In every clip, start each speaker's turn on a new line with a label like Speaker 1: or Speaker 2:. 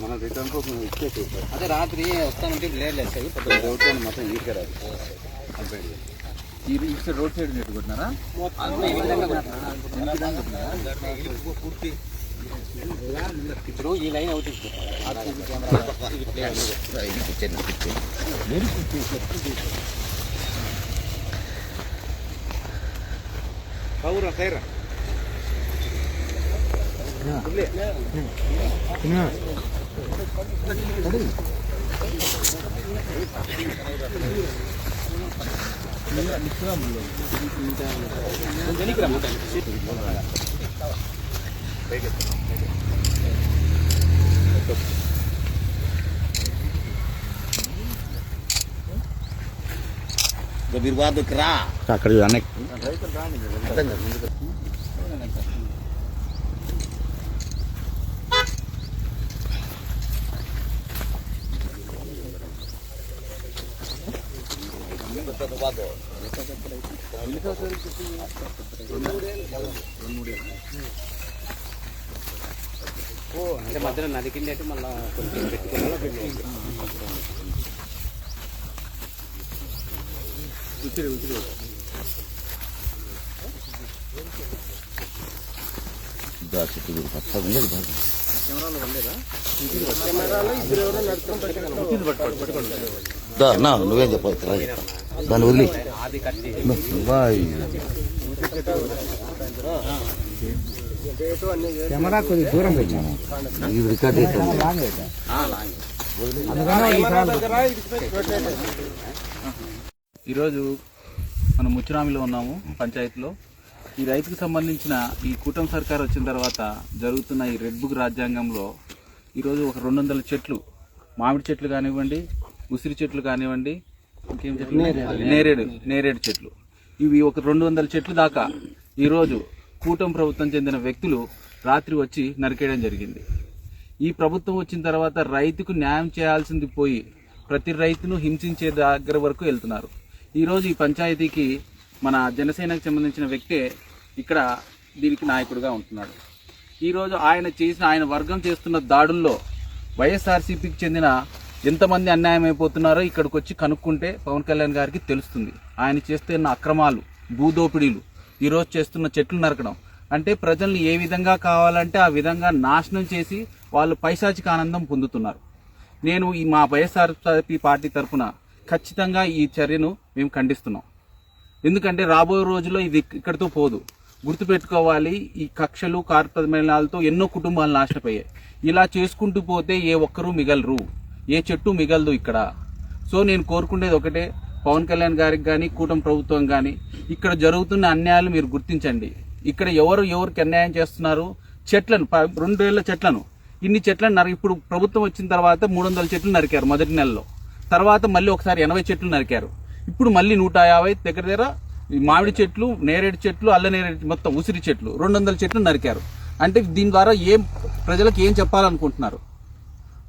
Speaker 1: మనం రిటర్న్ కోసం ఇచ్చేసి
Speaker 2: అదే రాత్రి వస్తామంటే లేట్ లేదు పొద్దున్న
Speaker 1: రోడ్ సైడ్ మొత్తం నీట్గా రాదు.
Speaker 3: ఇటు సైడ్ రోడ్ సైడ్ నెట్టు కొట్టినారా
Speaker 2: మొత్తం ఈ విధంగా ఇప్పుడు Gak biru batu
Speaker 1: kerah. Kakak
Speaker 4: juga aneh.
Speaker 5: అక్కడ
Speaker 2: అంటే మధ్యలో నది కింద అయితే మళ్ళీ కొంచెం పెట్టుకోవాలి
Speaker 5: దా, నువ్వేం చెప్పవచ్చు దాన్ని వదిలి.
Speaker 6: కెమెరా కొద్దిగా దూరం పెట్టాము
Speaker 5: ఇది రికార్డ్
Speaker 3: ఈరోజు మనం ముచ్చురామిలో ఉన్నాము పంచాయతీలో. ఈ రైతుకు సంబంధించిన ఈ కూటమి సర్కార్ వచ్చిన తర్వాత జరుగుతున్న ఈ రెడ్ బుక్ రాజ్యాంగంలో ఈరోజు ఒక రెండు వందల చెట్లు మామిడి చెట్లు కానివ్వండి ఉసిరి చెట్లు కానివ్వండి ఇంకేం చెట్లు నేరేడు. నేరేడు చెట్లు. ఇవి ఒక రెండు వందల చెట్లు దాకా. ఈరోజు కూటమి ప్రభుత్వం చెందిన వ్యక్తులు రాత్రి వచ్చి నరికేయడం జరిగింది. ఈ ప్రభుత్వం వచ్చిన తర్వాత రైతుకు న్యాయం చేయాల్సింది పోయి ప్రతి రైతును హింసించే దగ్గర వరకు వెళ్తున్నారు. ఈరోజు ఈ పంచాయతీకి మన జనసేనకు సంబంధించిన వ్యక్తే ఇక్కడ దీనికి నాయకుడిగా ఉంటున్నాడు. ఈరోజు ఆయన చేసిన ఆయన వర్గం చేస్తున్న దాడుల్లో వైఎస్ఆర్సీపీకి చెందిన ఎంతమంది అన్యాయం అయిపోతున్నారో ఇక్కడికి వచ్చి కనుక్కుంటే పవన్ కళ్యాణ్ గారికి తెలుస్తుంది. ఆయన చేస్తున్న అక్రమాలు భూదోపిడీలు ఈరోజు చేస్తున్న చెట్లు నరకడం. అంటే ప్రజల్ని ఏ విధంగా కావాలంటే ఆ విధంగా నాశనం చేసి వాళ్ళు పైశాచిక ఆనందం పొందుతున్నారు. నేను ఈ మా వైఎస్ఆర్పి పార్టీ తరఫున ఖచ్చితంగా ఈ చర్యను మేము ఖండిస్తున్నాం. ఎందుకంటే రాబోయే రోజుల్లో ఇది ఇక్కడితో పోదు. గుర్తుపెట్టుకోవాలి ఈ కక్షలు కార్పమేళాలతో ఎన్నో కుటుంబాలు నాశనపోయాయి ఇలా చేసుకుంటూ పోతే ఏ ఒక్కరూ మిగలరు. ఏ చెట్టు మిగలదు ఇక్కడ. సో నేను కోరుకునేది ఒకటే పవన్ కళ్యాణ్ గారికి కానీ కూటమి ప్రభుత్వం కానీ ఇక్కడ జరుగుతున్న అన్యాయాలు మీరు గుర్తించండి. ఇక్కడ ఎవరు ఎవరికి అన్యాయం చేస్తున్నారు? చెట్లను ప- రెండు వేల చెట్లను. ఇన్ని చెట్లను నరి ఇప్పుడు ప్రభుత్వం వచ్చిన తర్వాత మూడు వందల చెట్లు నరికారు మొదటి నెలలో. తర్వాత మళ్ళీ ఒకసారి ఎనభై చెట్లు నరికారు. ఇప్పుడు మళ్ళీ నూట యాభై దగ్గర దగ్గర మామిడి చెట్లు నేరేడు చెట్లు అల్ల నేరేడు మొత్తం ఉసిరి చెట్లు రెండు వందల చెట్లు నరికారు. అంటే దీని ద్వారా ఏం ప్రజలకు ఏం చెప్పాలనుకుంటున్నారు?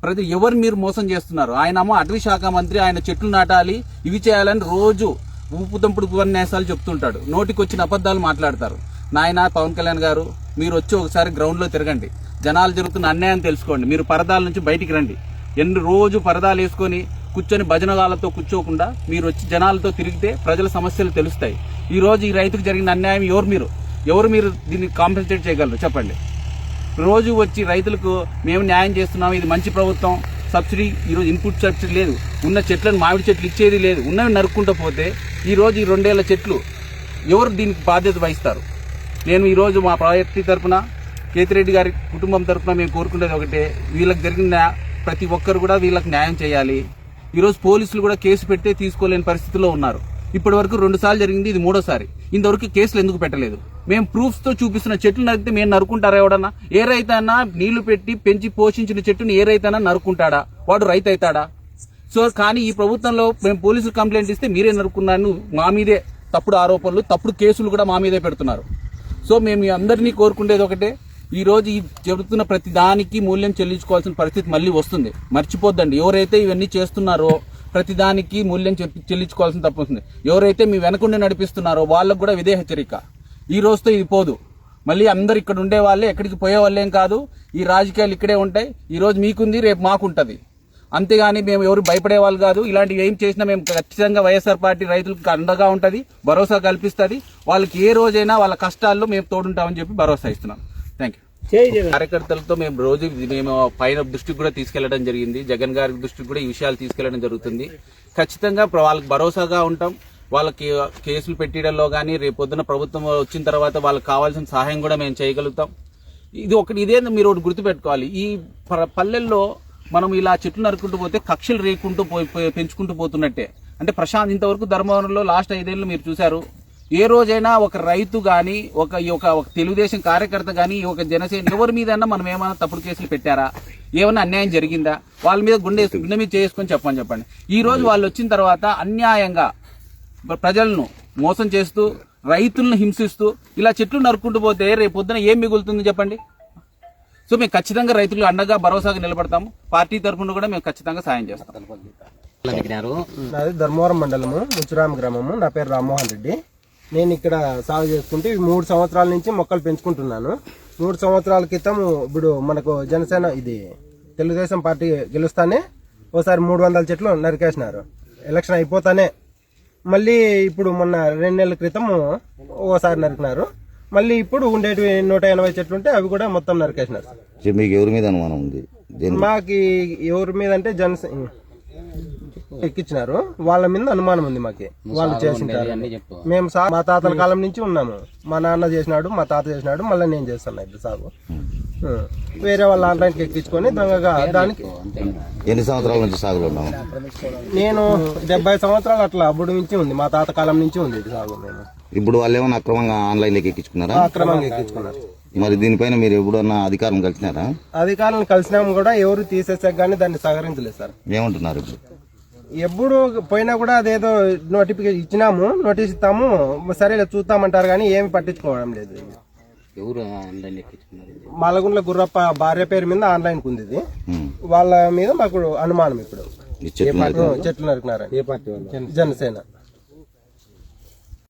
Speaker 3: ప్రతి ఎవరు మీరు మోసం చేస్తున్నారు? ఆయనేమో అటవీ శాఖ మంత్రి ఆయన చెట్లు నాటాలి ఇవి చేయాలని రోజు ఊపుదంపుడు ఉపన్యాసాలు చెప్తుంటాడు. నోటికి వచ్చిన అబద్ధాలు మాట్లాడతారు. నాయన పవన్ కళ్యాణ్ గారు మీరు వచ్చి ఒకసారి గ్రౌండ్లో తిరగండి. జనాలు జరుగుతున్న అన్యాయం తెలుసుకోండి. మీరు పరదాల నుంచి బయటికి రండి. ఎన్ని రోజు పరదాలు వేసుకొని కూర్చొని భజనగాలతో కూర్చోకుండా మీరు వచ్చి జనాలతో తిరిగితే ప్రజల సమస్యలు తెలుస్తాయి. ఈరోజు ఈ రైతుకు జరిగిన అన్యాయం ఎవరు మీరు? ఎవరు మీరు దీన్ని కాంపెన్సేట్ చేయగలరు? చెప్పండి. రోజు వచ్చి రైతులకు మేము న్యాయం చేస్తున్నాం ఇది మంచి ప్రభుత్వం సబ్సిడీ ఈరోజు ఇన్పుట్ సబ్సిడీ లేదు. ఉన్న చెట్లను మామిడి చెట్లు ఇచ్చేది లేదు. ఉన్నవి నరుక్కుంటూ పోతే ఈరోజు ఈ రెండేళ్ళ చెట్లు ఎవరు దీనికి బాధ్యత వహిస్తారు? నేను ఈరోజు మా ప్రాజెక్ట్ తరపున కేతిరెడ్డి గారి కుటుంబం తరపున మేము కోరుకునేది ఒకటే వీళ్ళకి జరిగిన ప్రతి ఒక్కరు కూడా వీళ్ళకి న్యాయం చేయాలి. ఈరోజు పోలీసులు కూడా కేసు పెడితే తీసుకోలేని పరిస్థితిలో ఉన్నారు. ఇప్పటి వరకు రెండుసార్లు జరిగింది ఇది మూడోసారి. ఇంతవరకు కేసులు ఎందుకు పెట్టలేదు? మేము ప్రూఫ్స్తో చూపిస్తున్న చెట్లు నరికితే మేము నరుకుంటారా ఎవడన్నా? ఏ రైతన్నా నీళ్ళు పెట్టి పెంచి పోషించిన చెట్టుని ఏ రైతన్నా నరుకుంటాడా వాడు రైతు అవుతాడా? సో కానీ ఈ ప్రభుత్వంలో మేము పోలీసులు కంప్లైంట్ ఇస్తే మీరే నరుకున్నాను మా మీదే తప్పుడు ఆరోపణలు తప్పుడు కేసులు కూడా మా మీదే పెడుతున్నారు. సో మేము అందరినీ కోరుకునేది ఒకటే ఈ రోజు ఈ చెబుతున్న ప్రతి దానికి మూల్యం చెల్లించుకోవాల్సిన పరిస్థితి మళ్ళీ వస్తుంది. మర్చిపోద్దండి. ఎవరైతే ఇవన్నీ చేస్తున్నారో ప్రతిదానికి మూల్యం చెల్లించుకోవాల్సిన తప్పు వస్తుంది. ఎవరైతే మీ వెనకుండి నడిపిస్తున్నారో వాళ్ళకు కూడా ఇదే హెచ్చరిక. ఈ రోజుతో ఇది పోదు. మళ్ళీ అందరు ఇక్కడ ఉండే వాళ్ళే ఎక్కడికి పోయే వాళ్ళేం కాదు. ఈ రాజకీయాలు ఇక్కడే ఉంటాయి. ఈరోజు మీకుంది రేపు మాకుంటుంది. అంతేగాని మేము ఎవరు భయపడే వాళ్ళు కాదు. ఇలాంటివి ఏం చేసినా మేము ఖచ్చితంగా వైఎస్ఆర్ పార్టీ రైతులకు అండగా ఉంటుంది భరోసా కల్పిస్తుంది. వాళ్ళకి ఏ రోజైనా వాళ్ళ కష్టాల్లో మేము తోడుంటామని చెప్పి భరోసా ఇస్తున్నాం. థ్యాంక్ యూ కార్యకర్తలతో మేము రోజు మేము పైన దృష్టికి కూడా తీసుకెళ్ళడం జరిగింది. జగన్ గారి దృష్టికి కూడా ఈ విషయాలు తీసుకెళ్ళడం జరుగుతుంది. ఖచ్చితంగా వాళ్ళకి భరోసాగా ఉంటాం. వాళ్ళకి కేసులు పెట్టడంలో కానీ రేపు పొద్దున ప్రభుత్వం వచ్చిన తర్వాత వాళ్ళకి కావాల్సిన సహాయం కూడా మేము చేయగలుగుతాం. ఇది ఒకటి ఇదే మీరు ఒకటి గుర్తుపెట్టుకోవాలి. ఈ ప- పల్లెల్లో మనం ఇలా చెట్లు నరుకుంటూ పోతే కక్షలు రేకుంటూ పెంచుకుంటూ పోతున్నట్టే. అంటే ప్రశాంత్ ఇంతవరకు ధర్మవరంలో లాస్ట్ ఐదేళ్ళు మీరు చూశారు. ఏ రోజైనా ఒక రైతు గాని ఒక ఈ ఒక ఒక తెలుగుదేశం కార్యకర్త గాని ఈ ఒక జనసేన ఎవరి మీదన్నా మనం ఏమైనా తప్పుడు కేసులు పెట్టారా? ఏమైనా అన్యాయం జరిగిందా? వాళ్ళ మీద గుండె గుండె మీద చేసుకొని చెప్పని చెప్పండి. ఈ రోజు వాళ్ళు వచ్చిన తర్వాత అన్యాయంగా ప్ర- ప్రజలను మోసం చేస్తూ రైతులను హింసిస్తూ ఇలా చెట్లు నరుక్కుంటూ పోతే రేపు పొద్దున ఏం మిగులుతుంది చెప్పండి? సో మేము ఖచ్చితంగా రైతులకు అండగా భరోసాగా నిలబడతాము. పార్టీ తరఫున కూడా మేము ఖచ్చితంగా సాయం చేస్తాం.
Speaker 6: నాది ధర్మవరం మండలము ముచ్చురామ గ్రామము. నా పేరు రామ్మోహన్ రెడ్డి. నేను ఇక్కడ సాగు చేసుకుంటూ ఈ మూడు సంవత్సరాల నుంచి మొక్కలు పెంచుకుంటున్నాను. మూడు సంవత్సరాల క్రితం ఇప్పుడు మనకు జనసేన ఇది తెలుగుదేశం పార్టీ గెలుస్తానే ఓసారి మూడు వందల చెట్లు నరికేసినారు. ఎలక్షన్ అయిపోతానే. మళ్ళీ ఇప్పుడు మొన్న రెండు నెలల క్రితం ఓసారి నరికినారు. మళ్ళీ ఇప్పుడు ఉండేటివి నూట ఎనభై చెట్లు ఉంటే అవి కూడా మొత్తం నరికేసినారు.
Speaker 5: మీకు ఎవరి మీద అనుమానం ఉంది?
Speaker 6: మాకి ఎవరి మీద అంటే జనసే ఎక్కించినారు. వాళ్ళ మీద అనుమానం ఉంది మాకి. వాళ్ళు చేసింటారు. మేము సా మా తాతల కాలం నుంచి ఉన్నాము. మా నాన్న చేసినాడు మా తాత చేసినాడు మళ్ళీ నేను చేస్తున్నా ఇప్పుడు సాగు. ఆ. వేరే వాళ్ళ ఆన్లైన్కి ఎక్కించుకొని దొంగగా దానికి
Speaker 5: ఎన్ని సంవత్సరాల నుంచి సాగులో ఉన్నాము
Speaker 6: నేను డెబ్బై సంవత్సరాలు అట్లా అప్పుడు నుంచి ఉంది. మా తాత కాలం నుంచి ఉంది ఇది సాగు
Speaker 5: ఇప్పుడు వాళ్ళు ఏమైనా అక్రమంగా ఆన్లైన్లోకి ఎక్కించుకున్నారా?
Speaker 6: అక్రమంగా ఎక్కించుకున్నారు.
Speaker 5: మరి దీనిపైన మీరు ఎప్పుడన్నా అధికారం కలిసినారా?
Speaker 6: అధికారులను కలిసినాము కూడా ఎవరు తీసేసాక కానీ దాన్ని సహకరించలేదు సార్.
Speaker 5: ఏమంటున్నారు ఇప్పుడు?
Speaker 6: ఎప్పుడు పోయినా కూడా అదేదో నోటిఫికేషన్ ఇచ్చినాము నోటీస్ ఇస్తాము సరేలే చూస్తామంటారు కానీ ఏమి పట్టించుకోవడం లేదు.
Speaker 2: ఎవరు ఆన్లైన్?
Speaker 6: మాలగుండ్ల గుర్రప్ప భార్య పేరు మీద ఆన్లైన్ ఉంది ఇది. వాళ్ళ మీద మాకు అనుమానం ఇప్పుడు. చెట్లు నరికినారని. జనసేన.